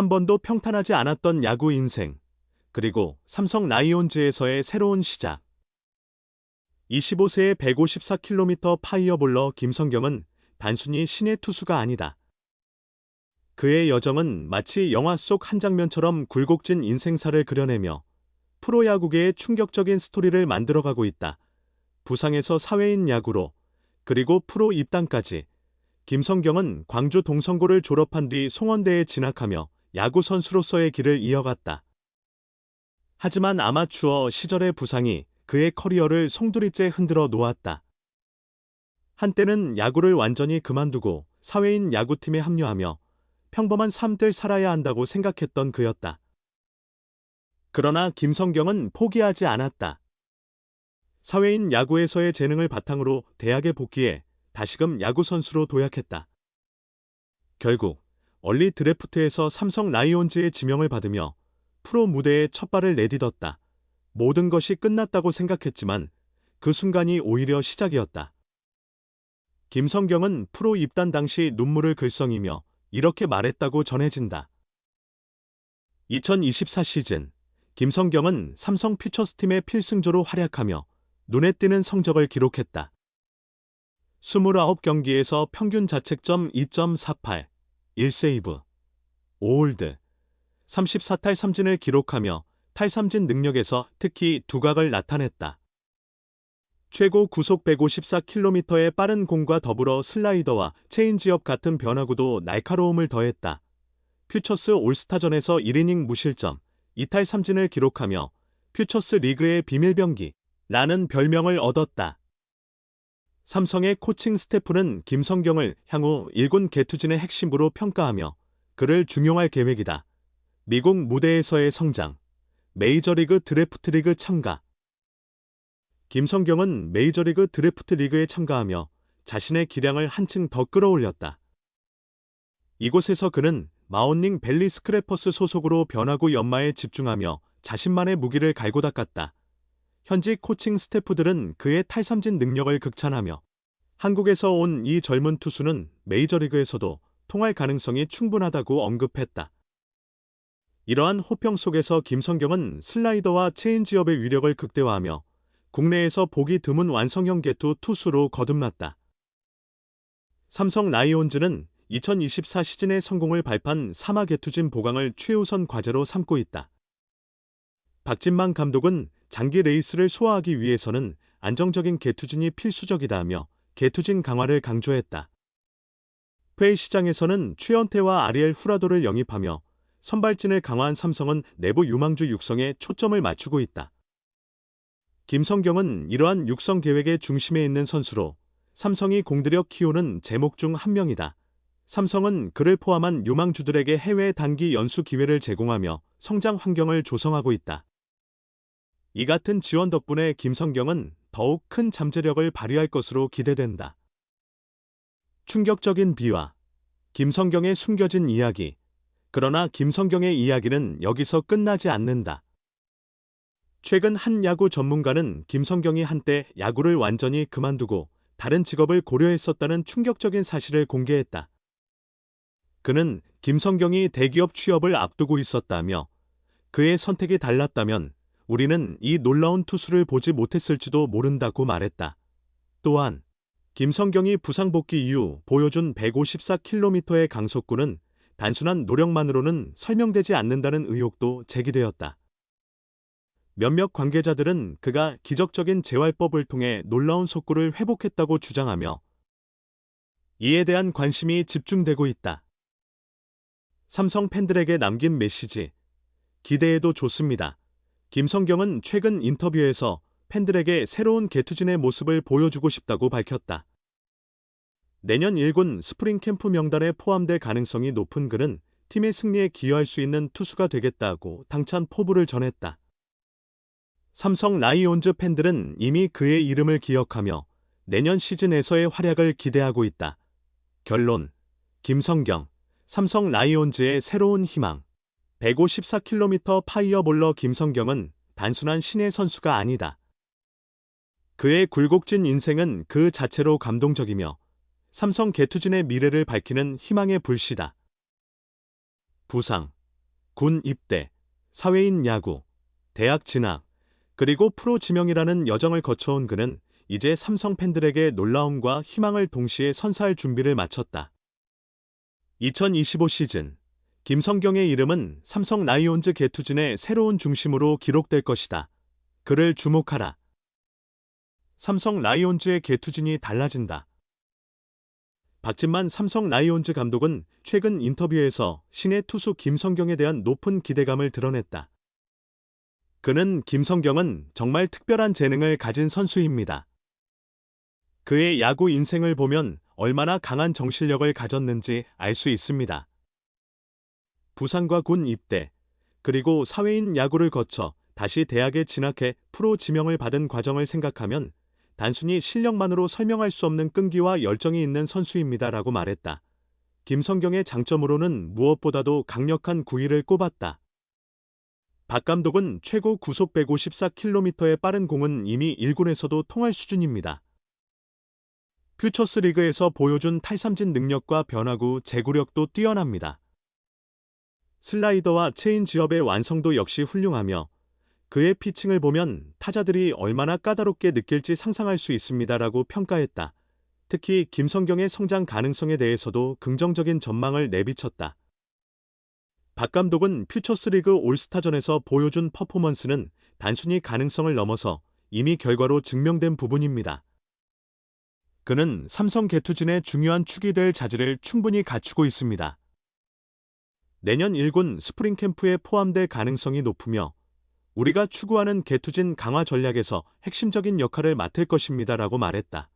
한 번도 평탄하지 않았던 야구 인생, 그리고 삼성 라이온즈에서의 새로운 시작. 25세의 154km 파이어볼러 김성경은 단순히 신의 투수가 아니다. 그의 여정은 마치 영화 속 한 장면처럼 굴곡진 인생사를 그려내며 프로야구계의 충격적인 스토리를 만들어가고 있다. 부상에서 사회인 야구로, 그리고 프로 입단까지. 김성경은 광주 동성고를 졸업한 뒤 송원대에 진학하며 야구 선수로서의 길을 이어갔다. 하지만 아마추어 시절의 부상이 그의 커리어를 송두리째 흔들어 놓았다. 한때는 야구를 완전히 그만두고 사회인 야구팀에 합류하며 평범한 삶들 살아야 한다고 생각했던 그였다. 그러나 김성경은 포기하지 않았다. 사회인 야구에서의 재능을 바탕으로 대학에 복귀해 다시금 야구선수로 도약했다. 결국 얼리 드래프트에서 삼성 라이온즈의 지명을 받으며 프로 무대에 첫 발을 내딛었다. 모든 것이 끝났다고 생각했지만 그 순간이 오히려 시작이었다. 김성경은 프로 입단 당시 눈물을 글썽이며 이렇게 말했다고 전해진다. 2024 시즌 김성경은 삼성 퓨처스팀의 필승조로 활약하며 눈에 띄는 성적을 기록했다. 29경기에서 평균 자책점 2.48, 1세이브, 5홀드, 34탈 삼진을 기록하며 탈삼진 능력에서 특히 두각을 나타냈다. 최고 구속 154km의 빠른 공과 더불어 슬라이더와 체인지업 같은 변화구도 날카로움을 더했다. 퓨처스 올스타전에서 1이닝 무실점, 이탈 삼진을 기록하며 퓨처스 리그의 비밀병기 라는 별명을 얻었다. 삼성의 코칭 스태프는 김성경을 향후 1군 개투진의 핵심으로 평가하며 그를 중용할 계획이다. 미국 무대에서의 성장, 메이저리그 드래프트 리그 참가, 김성경은 메이저리그 드래프트 리그에 참가하며 자신의 기량을 한층 더 끌어올렸다. 이곳에서 그는 마운닝 벨리 스크래퍼스 소속으로 변화구 연마에 집중하며 자신만의 무기를 갈고 닦았다. 현직 코칭 스태프들은 그의 탈삼진 능력을 극찬하며 한국에서 온 이 젊은 투수는 메이저리그에서도 통할 가능성이 충분하다고 언급했다. 이러한 호평 속에서 김성경은 슬라이더와 체인지업의 위력을 극대화하며 국내에서 보기 드문 완성형 개투 투수로 거듭났다. 삼성 라이온즈는 2024 시즌의 성공을 발판 사마 개투진 보강을 최우선 과제로 삼고 있다. 박진만 감독은 장기 레이스를 소화하기 위해서는 안정적인 개투진이 필수적이다며 개투진 강화를 강조했다. 회의 시장에서는 최연태와 아리엘 후라도를 영입하며 선발진을 강화한 삼성은 내부 유망주 육성에 초점을 맞추고 있다. 김성경은 이러한 육성 계획의 중심에 있는 선수로 삼성이 공들여 키우는 제목 중 한 명이다. 삼성은 그를 포함한 유망주들에게 해외 단기 연수 기회를 제공하며 성장 환경을 조성하고 있다. 이 같은 지원 덕분에 김성경은 더욱 큰 잠재력을 발휘할 것으로 기대된다. 충격적인 비화. 김성경의 숨겨진 이야기. 그러나 김성경의 이야기는 여기서 끝나지 않는다. 최근 한 야구 전문가는 김성경이 한때 야구를 완전히 그만두고 다른 직업을 고려했었다는 충격적인 사실을 공개했다. 그는 김성경이 대기업 취업을 앞두고 있었다며 그의 선택이 달랐다면 우리는 이 놀라운 투수를 보지 못했을지도 모른다고 말했다. 또한 김성경이 부상 복귀 이후 보여준 154km의 강속구는 단순한 노력만으로는 설명되지 않는다는 의혹도 제기되었다. 몇몇 관계자들은 그가 기적적인 재활법을 통해 놀라운 속구를 회복했다고 주장하며 이에 대한 관심이 집중되고 있다. 삼성 팬들에게 남긴 메시지. 기대해도 좋습니다. 김성경은 최근 인터뷰에서 팬들에게 새로운 개투진의 모습을 보여주고 싶다고 밝혔다. 내년 1군 스프링 캠프 명단에 포함될 가능성이 높은 그는 팀의 승리에 기여할 수 있는 투수가 되겠다고 당찬 포부를 전했다. 삼성 라이온즈 팬들은 이미 그의 이름을 기억하며 내년 시즌에서의 활약을 기대하고 있다. 결론 김성경 삼성 라이온즈의 새로운 희망 154km 파이어볼러 김성경은 단순한 신의 선수가 아니다. 그의 굴곡진 인생은 그 자체로 감동적이며 삼성 개투진의 미래를 밝히는 희망의 불씨다. 부상 군 입대, 사회인 야구, 대학 진학, 그리고 프로 지명이라는 여정을 거쳐온 그는 이제 삼성 팬들에게 놀라움과 희망을 동시에 선사할 준비를 마쳤다. 2025 시즌 김성경의 이름은 삼성 라이온즈 개투진의 새로운 중심으로 기록될 것이다. 그를 주목하라. 삼성 라이온즈의 개투진이 달라진다. 박진만 삼성 라이온즈 감독은 최근 인터뷰에서 신의 투수 김성경에 대한 높은 기대감을 드러냈다. 그는 김성경은 정말 특별한 재능을 가진 선수입니다. 그의 야구 인생을 보면 얼마나 강한 정신력을 가졌는지 알 수 있습니다. 부산과 군 입대, 그리고 사회인 야구를 거쳐 다시 대학에 진학해 프로 지명을 받은 과정을 생각하면 단순히 실력만으로 설명할 수 없는 끈기와 열정이 있는 선수입니다라고 말했다. 김성경의 장점으로는 무엇보다도 강력한 구위를 꼽았다. 박 감독은 최고 구속 154km의 빠른 공은 이미 1군에서도 통할 수준입니다. 퓨처스 리그에서 보여준 탈삼진 능력과 변화구, 제구력도 뛰어납니다. 슬라이더와 체인 지업의 완성도 역시 훌륭하며 그의 피칭을 보면 타자들이 얼마나 까다롭게 느낄지 상상할 수 있습니다라고 평가했다. 특히 김성경의 성장 가능성에 대해서도 긍정적인 전망을 내비쳤다. 박 감독은 퓨처스리그 올스타전에서 보여준 퍼포먼스는 단순히 가능성을 넘어서 이미 결과로 증명된 부분입니다. 그는 삼성 개투진의 중요한 축이 될 자질을 충분히 갖추고 있습니다. 내년 1군 스프링 캠프에 포함될 가능성이 높으며 우리가 추구하는 개투진 강화 전략에서 핵심적인 역할을 맡을 것입니다라고 말했다.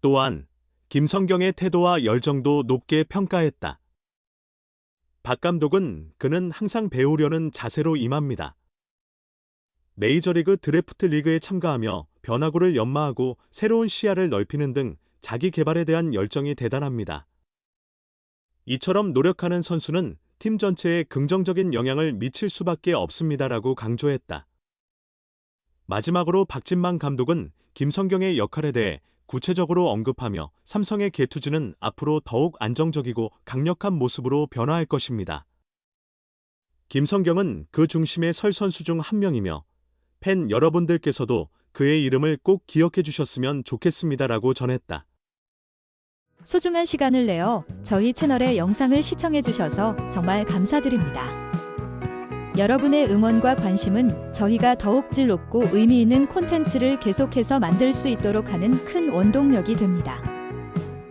또한 김성경의 태도와 열정도 높게 평가했다. 박 감독은 그는 항상 배우려는 자세로 임합니다. 메이저리그 드래프트 리그에 참가하며 변화구를 연마하고 새로운 시야를 넓히는 등 자기 개발에 대한 열정이 대단합니다. 이처럼 노력하는 선수는 팀 전체에 긍정적인 영향을 미칠 수밖에 없습니다라고 강조했다. 마지막으로 박진만 감독은 김성경의 역할에 대해 구체적으로 언급하며 삼성의 개투지는 앞으로 더욱 안정적이고 강력한 모습으로 변화할 것입니다. 김성경은 그 중심에 설 선수 중 한 명이며 팬 여러분들께서도 그의 이름을 꼭 기억해 주셨으면 좋겠습니다라고 전했다. 소중한 시간을 내어 저희 채널의 영상을 시청해 주셔서 정말 감사드립니다. 여러분의 응원과 관심은 저희가 더욱 질 높고 의미 있는 콘텐츠를 계속해서 만들 수 있도록 하는 큰 원동력이 됩니다.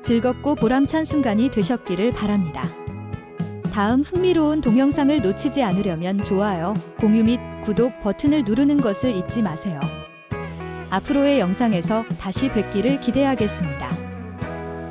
즐겁고 보람찬 순간이 되셨기를 바랍니다. 다음 흥미로운 동영상을 놓치지 않으려면 좋아요, 공유 및 구독 버튼을 누르는 것을 잊지 마세요. 앞으로의 영상에서 다시 뵙기를 기대하겠습니다.